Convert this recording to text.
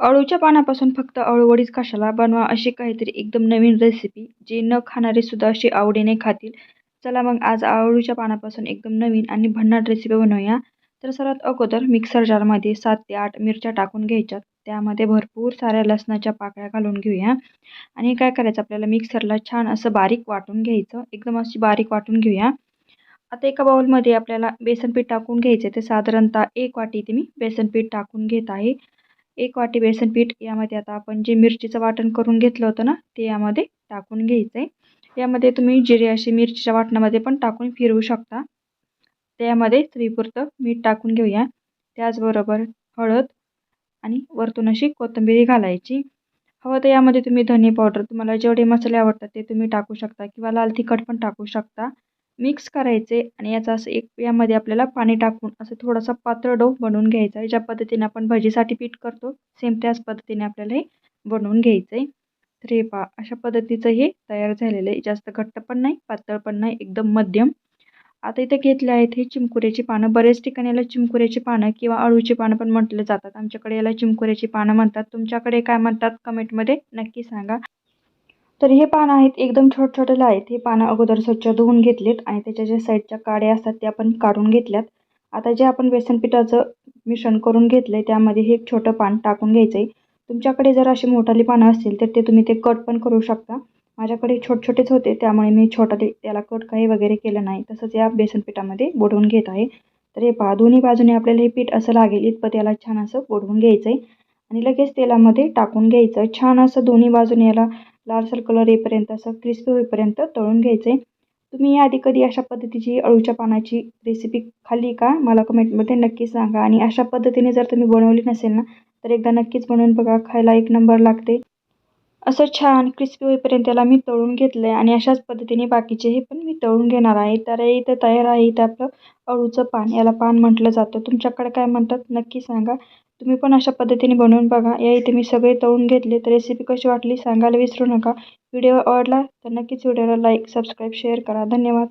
अळूच्या पानापासून फक्त अळूवडीच कशाला बनवा अशी काहीतरी एकदम नवीन रेसिपी जी न खाणारे सुद्धा अशी आवडीने खातील. चला मग आज अळूच्या पानापासून एकदम नवीन आणि भन्नाट रेसिपी बनवूया. तर सर्वात अगोदर मिक्सर जारमध्ये सात ते आठ मिरच्या टाकून घ्यायच्यात. त्यामध्ये भरपूर साऱ्या लसणाच्या पाकळ्या घालून घेऊया. आणि काय करायचं? आपल्याला मिक्सरला छान असं बारीक वाटून घ्यायचं. एकदम अशी बारीक वाटून घेऊया. आता एका बाउलमध्ये आपल्याला बेसन पीठ टाकून घ्यायचं. ते साधारणतः एक वाटी इथे मी बेसन पीठ टाकून घेत आहे. एक वाटी बेसन पीठ यामध्ये आता आपण जे मिरचीचं वाटण करून घेतलं होतं ना ते यामध्ये टाकून घ्यायचं आहे यामध्ये तुम्ही जिरे अशी मिरचीच्या वाटणामध्ये पण टाकून फिरवू शकता. त्यामध्ये चवीपुरतं मीठ टाकून घेऊया. त्याचबरोबर हळद आणि वरतून अशी कोथिंबीरी घालायची. हवं तर यामध्ये तुम्ही धने पावडर तुम्हाला जेवढे मसाले आवडतात ते तुम्ही टाकू शकता किंवा लाल तिखट पण टाकू शकता. मिक्स करायचे आणि याचा असं एक यामध्ये आपल्याला पाणी टाकून असं थोडासा पातळ डो बनवून घ्यायचा आहे. ज्या पद्धतीने आपण भजीसाठी पीठ करतो सेम त्याच पद्धतीने आपल्याला हे बनवून घ्यायचं आहे. तर हे पा अशा पद्धतीचं हे तयार झालेलं आहे. जास्त घट्ट पण नाही पातळ पण नाही एकदम मध्यम. आता इथे घेतले आहेत हे चिमकुऱ्याची पानं. बरेच ठिकाणी याला चिमकुऱ्याची पानं किंवा अळूची पानं पण म्हटले जातात. आमच्याकडे याला चिमकुऱ्याची पानं म्हणतात. तुमच्याकडे काय म्हणतात? कमेंटमध्ये नक्की सांगा. तर हे पानं आहेत एकदम छोटे छोटेले आहेत हे पानं अगोदर स्वच्छ धुवून घेतलेत आणि त्याच्या ज्या साईडच्या काड्या असतात त्या पण काढून घेतल्यात. आता जे आपण बेसन पिठाचं मिश्रण करून घेतलं आहे त्यामध्ये हे एक छोटं पान टाकून घ्यायचं आहे तुमच्याकडे जर अशी मोठाली पानं असतील तर ते तुम्ही ते कट पण करू शकता. माझ्याकडे छोटे छोटेच होते त्यामुळे मी छोटाले त्याला कट काही वगैरे केलं नाही. तसंच या बेसन पिठामध्ये बुडवून घेत आहे. तर हे पहा दोन्ही बाजूने आपल्याला हे पीठ असं लागेल इतपत त्याला छान असं बुडवून घ्यायचं आहे आणि लगेच तेलामध्ये टाकून घ्यायचं. छान असं दोन्ही बाजूने याला लालसर कलर येईपर्यंत असं क्रिस्पी होईपर्यंत तळून घ्यायचं. आहे तुम्ही याआधी कधी अशा पद्धतीची अळूच्या पानाची रेसिपी खाल्ली का? मला कमेंटमध्ये नक्की सांगा. आणि अशा पद्धतीने जर तुम्ही बनवली नसेल ना तर एकदा नक्कीच बनवून बघा. खायला एक नंबर लागते. असं छान क्रिस्पी होईपर्यंत त्याला मी तळून घेतलं आहे आणि अशाच पद्धतीने बाकीचेही पण मी तळून घेणार आहे. तर इथं तयार आहे इथं आपलं अळूचं पान. याला पान म्हटलं जातं. तुमच्याकडे काय म्हणतात नक्की सांगा. तुम्ही पण अशा पद्धतीने बनवून बघा. या इथे मी सगळे तळून घेतले. तर रेसिपी कशी वाटली सांगायला विसरू नका. व्हिडिओ आवडला तर नक्कीच व्हिडिओला लाईक सबस्क्राईब शेअर करा. धन्यवाद.